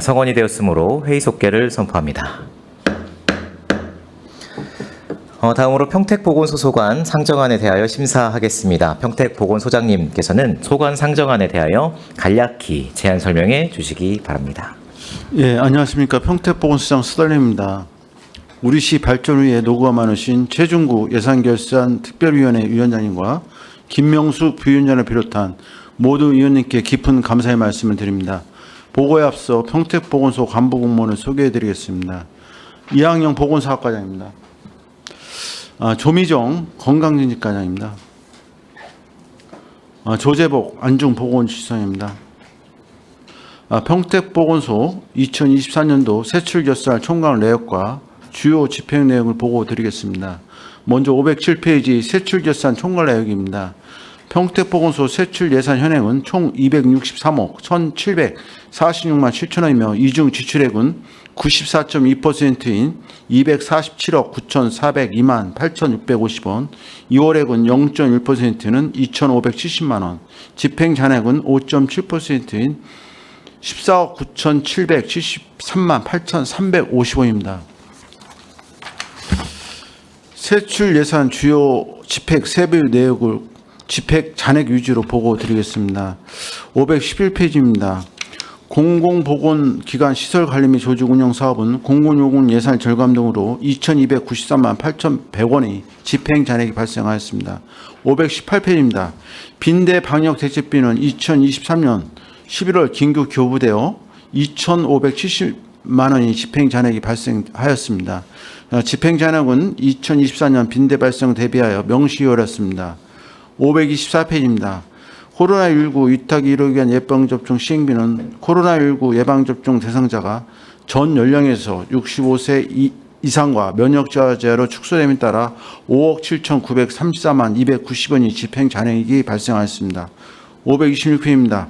성원이 되었으므로 회의 속개를 선포합니다. 어, 다음으로 평택보건소소관 상정안에 대하여 심사하겠습니다. 평택보건소장님께서는 소관 상정안에 대하여 간략히 제안 설명해 주시기 바랍니다. 예, 안녕하십니까. 평택보건시장 수달님입니다. 우리 시 발전을 위해 노고가 많으신 최중구 예산결산 특별위원회 위원장님과 김명수 부위원장을 비롯한 모든 위원님께 깊은 감사의 말씀을 드립니다. 보고에 앞서 평택보건소 간부 공무원을 소개해 드리겠습니다. 이학영 보건사학과장입니다. 아, 조미정 건강진직과장입니다. 아, 조재복 안중보건시장입니다. 아, 평택보건소 2024년도 세출결산 총괄 내역과 주요 집행 내용을 보고 드리겠습니다. 먼저 507페이지 세출결산 총괄 내역입니다. 평택보건소 세출 예산 현행은 총 263억 1,746만 7천원이며 이중 지출액은 94.2%인 247억 9,402만 8,650원, 2월액은 0.1%는 2,570만 원, 집행 잔액은 5.7%인 14억 9,773만 8,350원입니다. 세출 예산 주요 집행 세부 내역을 집행 잔액 위주로 보고 드리겠습니다. 511페이지입니다. 공공보건기관 시설 관리 및 조직 운영 사업은 공공요금 예산 절감 등으로 2,293만 8,100원의 집행 잔액이 발생하였습니다. 518페이지입니다. 빈대 방역 대책비는 2023년 11월 긴급 교부되어 2,570만 원의 집행 잔액이 발생하였습니다. 어, 집행 잔액은 2024년 빈대 발생 대비하여 명시하였습니다. 524페이지입니다. 코로나19 위탁 의료기 관 예방 접종 시행비는 코로나19 예방 접종 대상자가 전 연령에서 65세 이- 이상과 면역자 제로 축소됨에 따라 5억 7,934만 290원이 집행 잔액이 발생하였습니다. 526회입니다.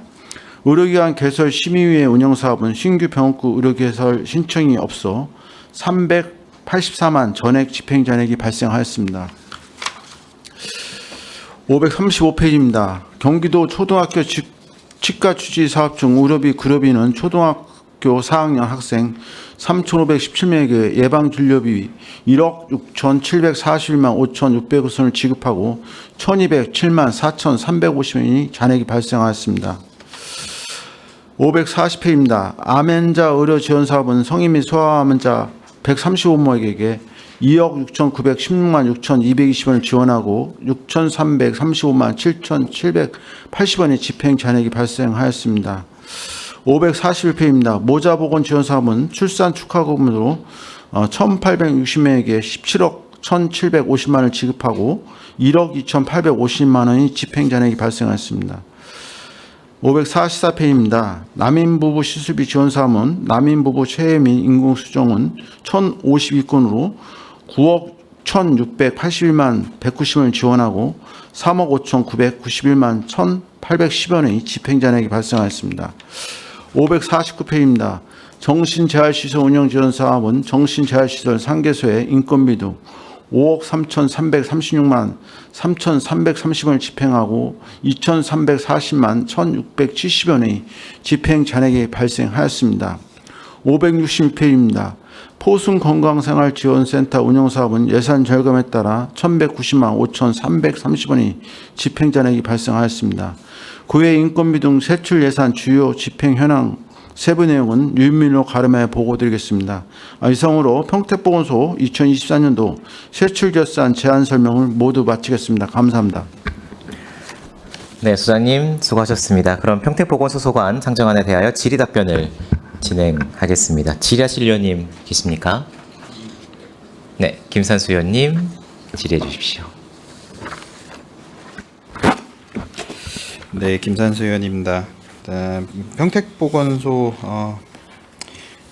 의료기관 개설 심의위의 운영사업은 신규 병원구 의료개설 신청이 없어 384만 전액 집행 잔액이 발생하였습니다. 535페이지입니다. 경기도 초등학교 치- 치과 추지 사업 중 의료비 급여비는 초등학교 4학년 학생 3,517명에게 예방 진료비 1억 6,741만 5,600원을 지급하고 1,207만 4,350원이 잔액이 발생하였습니다. 540회입니다. 암환자 의료 지원 사업은 성인 및 소아암환자 135명에게 2억 6,916만 6,220원을 지원하고 6,335만 7,780원의 집행 잔액이 발생하였습니다. 541회입니다. 모자보건 지원 사업은 출산 축하금으로 1,860명에게 17억 1,750만 원을 지급하고 1억 2,850만 원의 집행 잔액이 발생하였습니다. 544페이지입니다. 남인 부부 시술비 지원 사업은 남인 부부 체해 및 인공 수정은 1,052건으로 9억 1,681만 190원을 지원하고 3억 5,991만 1,810원의 집행 잔액이 발생하였습니다. 549페이지입니다. 정신재활시설 운영 지원 사업은 정신재활시설 상계소의 인건비 등 5억 3,336만 3,330원을 집행하고 2,340만 1,670원의 집행 잔액이 발생하였습니다. 566페이지입니다. 포순 건강생활지원센터 운영사업은 예산 절감에 따라 1,190만 5,330원의 집행 잔액이 발생하였습니다. 고외 인건비 등 세출 예산 주요 집행 현황 세부 내용은 유인민으로 가름해 보고드리겠습니다. 아, 이상으로 평택보건소 2024년도 세출 결산 제안 설명을 모두 마치겠습니다. 감사합니다. 네, 소장님 수고하셨습니다. 그럼 평택보건소 소관 상정안에 대하여 질의 답변을 진행하겠습니다. 위원님 계십니까? 네, 김산수 의원님 질의해 주십시오. 네, 김산수 의원입니다. 일단 평택보건소 어,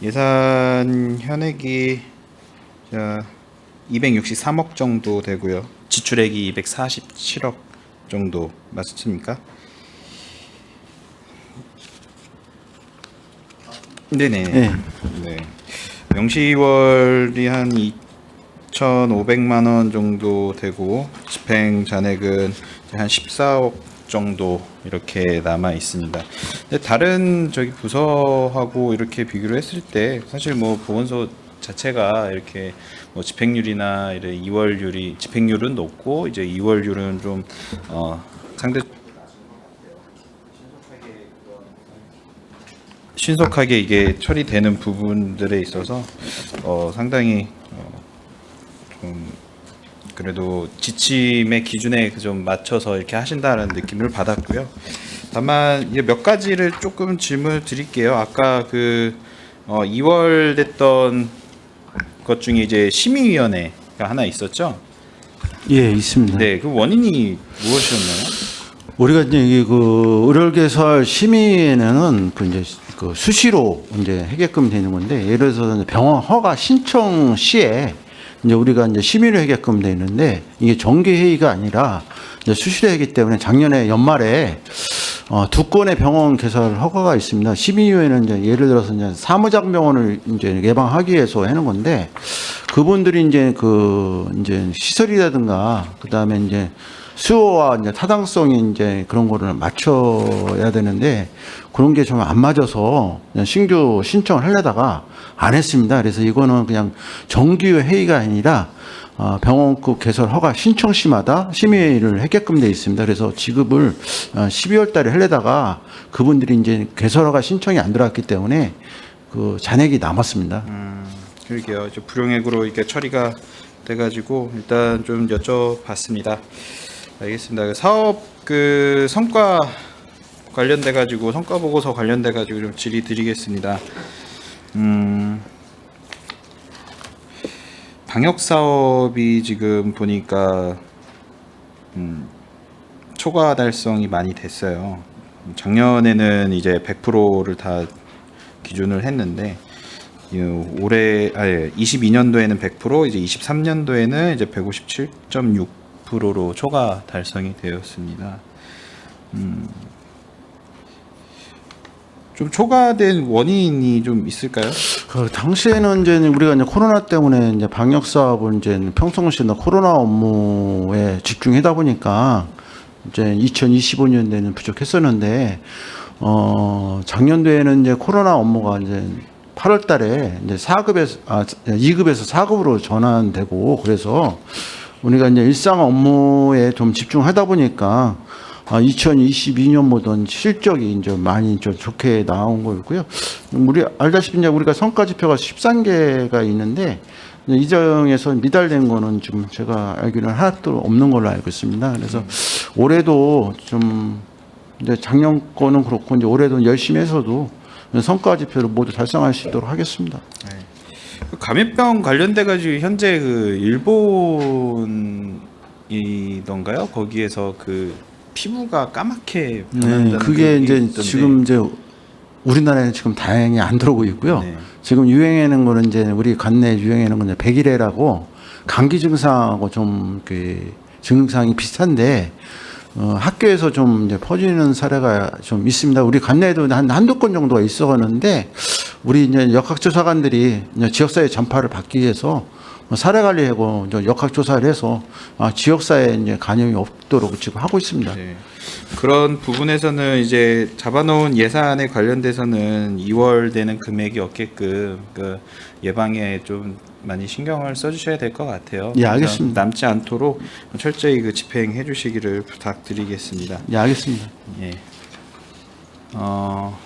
예산 현액이 자, 263억 정도 되고요. 지출액이 247억 정도 맞습니까? 네네. 네. 네. 명시월이 한 2,500만 원 정도 되고 집행 잔액은 한 14억 정도 이렇게 남아 있습니다. 근데 다른 저기 부서하고 이렇게 비교를 했을 때 사실 뭐 보건소 자체가 이렇게 뭐 집행률이나 이래 이월률이 집행률은 높고 이제 이월률은 좀 어, 상대 신속하게 이게 처리되는 부분들에 있어서 어, 상당히 어, 좀 그래도 지침의 기준에 그좀 맞춰서 이렇게 하신다는 느낌을 받았고요. 다만 이제 몇 가지를 조금 질문을 드릴게요. 아까 그 어, 2월 됐던 것 중에 이제 심의위원회가 하나 있었죠. 예, 있습니다. 네, 그 원인이 무엇이었나요? 우리가 이제 이그 의료개설 심의에는 그 이제 그 수시로 이제 하게끔 되는 건데 예를 들어서 병원 허가 신청 시에 이제 우리가 이제 심의를 하게끔 돼 있는데 이게 정기 회의가 아니라 이제 수시로 하기 때문에 작년에 연말에 어, 두 건의 병원 개설 허가가 있습니다. 심의위원회는 이제 예를 들어서 이제 사무장 병원을 이제 예방하기 위해서 하는 건데 그분들이 이제 그 이제 시설이라든가 그 다음에 이제 수요와 이제 타당성이 이제 그런 거를 맞춰야 되는데 그런 게 좀 안 맞아서 그냥 신규 신청을 하려다가 안 했습니다. 그래서 이거는 그냥 정기 회의가 아니라 어, 병원급 개설 허가 신청 시마다 심의를 하게끔 돼 있습니다. 그래서 지급을 어, 12월 달에 하려다가 그분들이 이제 개설 허가 신청이 안 들어왔기 때문에 그 잔액이 남았습니다. 그러게요. 이제 불용액으로 이렇게 처리가 돼가지고 일단 좀 여쭤봤습니다. 알겠습니다. 그 사업 그 성과 관련돼 가지고 성과 보고서 관련돼 가지고 좀 질의 드리겠습니다. 음, 방역 사업이 지금 보니까 음, 초과 달성이 많이 됐어요. 작년에는 이제 100%를 다 기준을 했는데 이 올해 아예 22년도에는 100% 이제 23년도에는 이제 157.6% 로 초과 달성이 되었습니다. 음. 좀 초과된 원인이 좀 있을까요? 그 당시에는 이제 우리가 이제 코로나 때문에 이제 방역 사업을 이제 평상시나 코로나 업무에 집중하다 보니까 이제 2025년도에는 부족했었는데 어 작년도에는 이제 코로나 업무가 이제 8월 달에 이제 4급에서 아 2급에서 4급으로 전환되고 그래서 우리가 이제 일상 업무에 좀 집중하다 보니까 아, 2022년보다는 실적이 이제 많이 좀 좋게 나온 거고요. 우리 알다시피 이제 우리가 성과 지표가 13개가 있는데 이제 이 중에서 미달된 거는 지금 제가 알기로는 하나도 없는 걸로 알고 있습니다. 그래서 올해도 좀 이제 작년 거는 그렇고 이제 올해도 열심히 해서도 성과 지표를 모두 달성할 수 있도록 하겠습니다. 그 감염병 관련돼 가지고 현재 그 일본이던가요? 거기에서 그 피부가 까맣게 네, 변한다는 그게 그게 이제 있던데. 지금 이제 우리나라에는 지금 다행히 안 들어오고 있고요. 네. 지금 유행하는 거는 이제 우리 관내 유행하는 건 이제 백일해라고 감기 증상하고 좀 그 증상이 비슷한데 어, 학교에서 좀 이제 퍼지는 사례가 좀 있습니다. 우리 관내에도 한 한두 건 정도가 있어 가는데 우리 이제 역학조사관들이 이제 지역사회 전파를 받기 위해서 뭐 사례 관리하고 이제 역학 조사를 해서 아, 지역사회에 이제 감염이 없도록 지금 하고 있습니다. 네. 그런 부분에서는 이제 잡아놓은 예산에 관련돼서는 2월 되는 금액이 없게끔 그 예방에 좀 많이 신경을 써주셔야 될 것 같아요. 예, 알겠습니다. 남지 않도록 철저히 그 집행해 주시기를 부탁드리겠습니다. 예, 알겠습니다. 예. 어,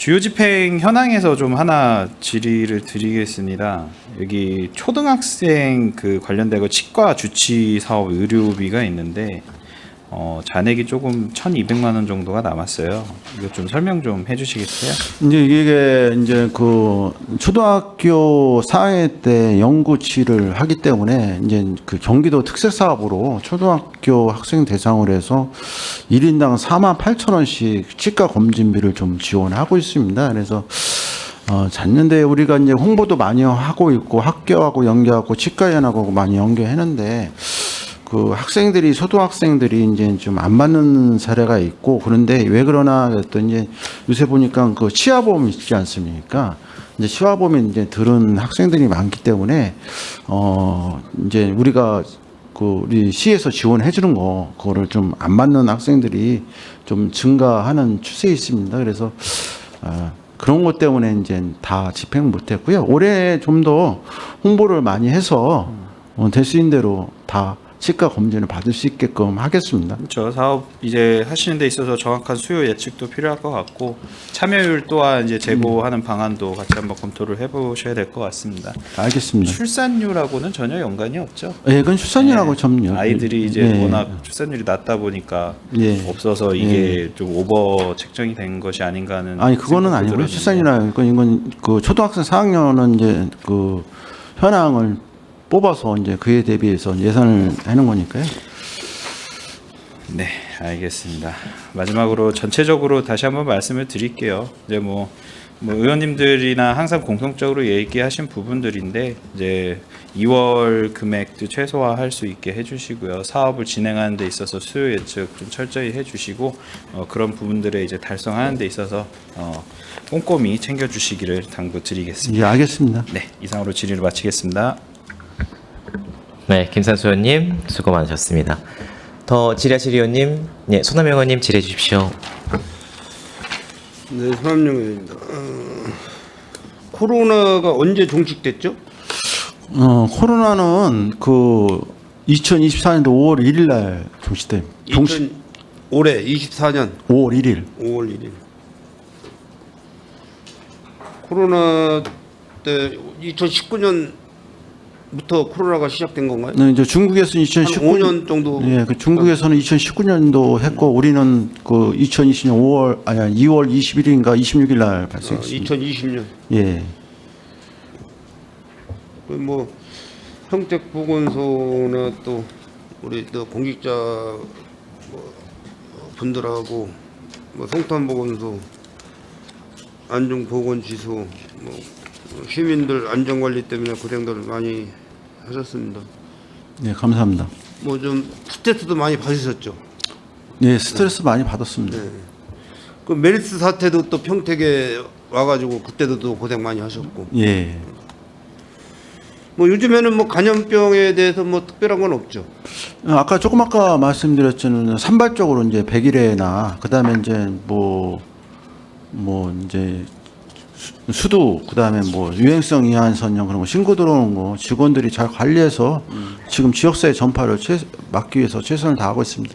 주요 집행 현황에서 좀 하나 질의를 드리겠습니다. 여기 초등학생 그 관련되고 치과 주치 사업 의료비가 있는데 어, 잔액이 조금 1,200만 원 정도가 남았어요. 이거 좀 설명 좀 해주시겠어요? 이제 이게 이제 그 초등학교 4학년 때 연구치를 하기 때문에 이제 그 경기도 특색 사업으로 초등학교 학생 대상으로 해서 1인당 4만 8천 원씩 치과 검진비를 좀 지원하고 있습니다. 그래서 어, 작년에 우리가 이제 홍보도 많이 하고 있고 학교하고 연계하고 치과연하고 많이 연계했는데 그 학생들이 초등학생들이 이제 좀 안 맞는 사례가 있고 그런데 왜 그러나 그랬더니 요새 보니까 그 치아보험 있지 않습니까? 이제 치아보험이 이제 들은 학생들이 많기 때문에 어 이제 우리가 그 우리 시에서 지원해 주는 거 그거를 좀 안 맞는 학생들이 좀 증가하는 추세에 있습니다. 그래서 아, 그런 것 때문에 이제 다 집행 못 했고요. 올해 좀 더 홍보를 많이 해서 어, 될수 있는 대로 다 치과 검진을 받을 수 있게끔 하겠습니다. 그렇죠. 사업 이제 하시는 데 있어서 정확한 수요 예측도 필요할 것 같고 참여율 또한 이제 제고하는 방안도 같이 한번 검토를 해보셔야 될 것 같습니다. 알겠습니다. 출산율하고는 전혀 연관이 없죠. 예, 그건 출산이라고 전요. 아이들이 이제 예. 워낙 출산율이 낮다 보니까 예. 없어서 이게 좀 오버 책정이 된 것이 아닌가 하는 아니 그거는 생각도 아니고요. 들었는데. 출산이라 이건 이건 그 초등학생 4학년은 이제 그 현황을 뽑아서 이제 그에 대비해서 예산을 하는 거니까요. 네, 알겠습니다. 마지막으로 전체적으로 다시 한번 말씀을 드릴게요. 이제 뭐, 뭐 의원님들이나 항상 공통적으로 얘기하신 부분들인데 이제 2월 금액도 최소화할 수 있게 해주시고요. 사업을 진행하는 데 있어서 수요 예측 좀 철저히 해주시고 어, 그런 부분들에 이제 달성하는 데 있어서 어, 꼼꼼히 챙겨주시기를 당부드리겠습니다. 예, 알겠습니다. 네, 이상으로 질의를 마치겠습니다. 네, 김산수 의원님 수고 많으셨습니다. 더 질의하실 의원님, 네, 손남영 의원님 질의해 주십시오. 네, 손남영입니다. 어, 코로나가 언제 종식됐죠? 어, 코로나는 그 2024년도 5월 1일 날 종식돼. 종식 2000, 올해 24년 5월 1일. 5월 1일. 코로나 때 2019년 부터 코로나가 시작된 건가요? 네, 이제 중국에서는 한2019 5년 정도. 예, 그 중국에서는 2019년도 했고 우리는 그 2020년 5월 아니 2월 21일인가 26일 날 어, 발생했습니다. 2020년. 예. 그뭐 평택 보건소나 또 우리 또 공직자 뭐 분들하고 뭐 송탄 보건소, 안중 보건지소, 뭐 시민들 안전 관리 때문에 고생들 많이 하셨습니다. 네, 감사합니다. 뭐 좀 스트레스도 많이 받으셨죠. 네, 스트레스 많이 받았습니다. 네. 그 메리스 사태도 또 평택에 와가지고 그때도 또 고생 많이 하셨고. 예. 뭐 요즘에는 뭐 간염병에 대해서 뭐 특별한 건 없죠. 어, 아까 조금 아까 말씀드렸지는 산발적으로 이제 100일에나 그다음에 이제 뭐 뭐 이제 수- 수도 그다음에 뭐 유행성 이한 선염 그런 거 신고 들어오는 거 직원들이 잘 관리해서 지금 지역사회 전파를 최, 막기 위해서 최선을 다하고 있습니다.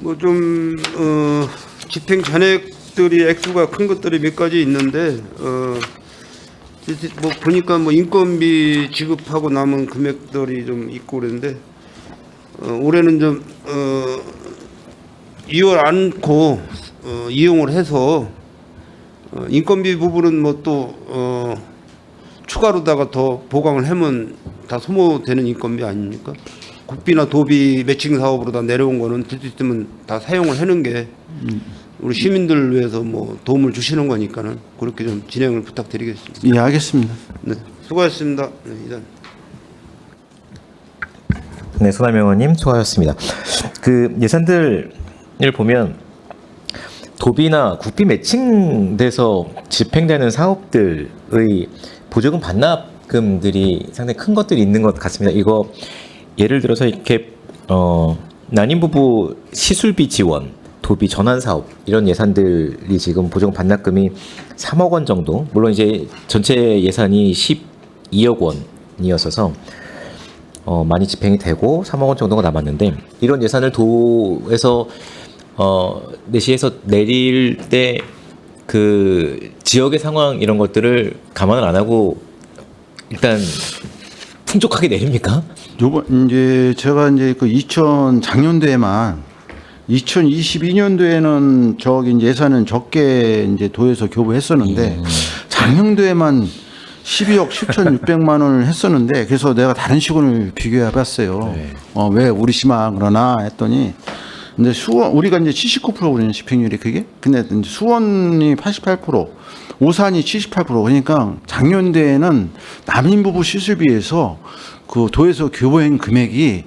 뭐좀 어, 집행 잔액들이 액수가 큰 것들이 몇 가지 있는데 어, 뭐 보니까 뭐 인건비 지급하고 남은 금액들이 좀 있고 그런데 어, 올해는 좀 어, 이월 않고 어, 이용을 해서 어, 인건비 부분은 뭐또 어, 추가로다가 더 보강을 하면 다 소모되는 인건비 아닙니까? 국비나 도비 매칭 사업으로 다 내려온 거는 될수 있으면 다 사용을 하는 게 우리 시민들을 위해서 뭐 도움을 주시는 거니까는 그렇게 좀 진행을 부탁드리겠습니다. 예, 알겠습니다. 네, 수고하셨습니다. 네, 이단. 네, 손남영 의원님 수고하셨습니다. 그 예산들을 보면 도비나 국비 매칭돼서 집행되는 사업들의 보조금 반납금들이 상당히 큰 것들이 있는 것 같습니다. 이거 예를 들어서 이렇게 어, 난임 부부 시술비 지원, 도비 전환 사업 이런 예산들이 지금 보조금 반납금이 3억 원 정도. 물론 이제 전체 예산이 12억 원이었어서 어, 많이 집행이 되고 3억 원 정도가 남았는데 이런 예산을 도에서 어, 내시에서 내릴 때 그 지역의 상황 이런 것들을 감안을 안 하고 일단 풍족하게 내립니까? 요번 이제 제가 이제 그 2000 작년도에만 2022년도에는 저기 이제 예산은 적게 이제 도에서 교부했었는데 작년도에만 12억 7,600만 원을 했었는데 그래서 내가 다른 시군을 비교해 봤어요. 어, 왜 우리 시만 그러나 했더니 근데 수원 우리가 이제 79%거든요 집행률이 그게. 근데 수원이 88%, 오산이 78% 그러니까 작년도에는 남인 부부 시술비에서 그 도에서 교부한 금액이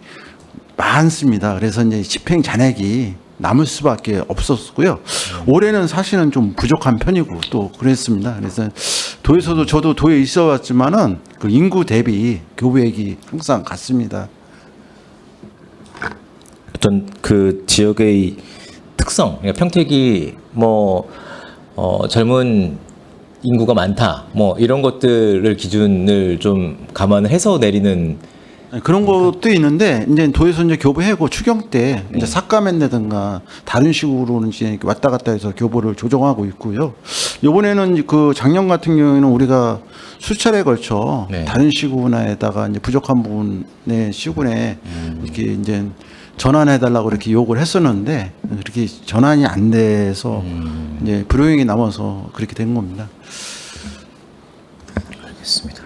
많습니다. 그래서 이제 집행 잔액이 남을 수밖에 없었고요. 올해는 사실은 좀 부족한 편이고 또 그랬습니다. 그래서 도에서도 저도 도에 있어 왔지만은 그 인구 대비 교부액이 항상 같습니다. 어떤 그 지역의 특성, 그러니까 평택이 뭐 어, 젊은 인구가 많다, 뭐 이런 것들을 기준을 좀 감안을 해서 내리는 네, 그런 것도 있는데 이제 도에서 이제 교부하고 추경 때 네. 이제 삭감했다든가 다른 식으로는 이제 왔다 갔다 해서 교부를 조정하고 있고요. 이번에는 그 작년 같은 경우에는 우리가 수차례 걸쳐 네. 다른 시군에다가 이제 부족한 부분의 시군에 음. 이렇게 이제 전환해 달라고 이렇게 요구를 했었는데 그렇게 전환이 안 돼서 음. 이제 불용이 남아서 그렇게 된 겁니다. 알겠습니다.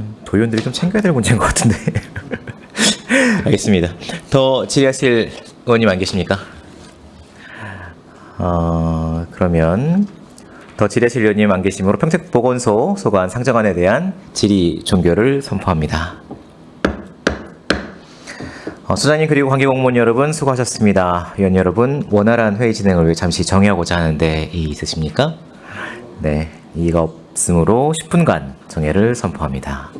음, 도의원들이 좀 챙겨야 될 문제인 것 같은데. 알겠습니다. 더 질의하실 의원님 안 계십니까? 어, 그러면 더 질의하실 의원님 안 계시므로 평택 보건소 소관 상정안에 대한 질의 종결을 선포합니다. 어, 소장님 그리고 관계 공무원 여러분 수고하셨습니다. 의원 여러분 원활한 회의 진행을 위해 잠시 정의하고자 하는데 이 있으십니까? 네, 이가 없으므로 10분간 정회를 선포합니다.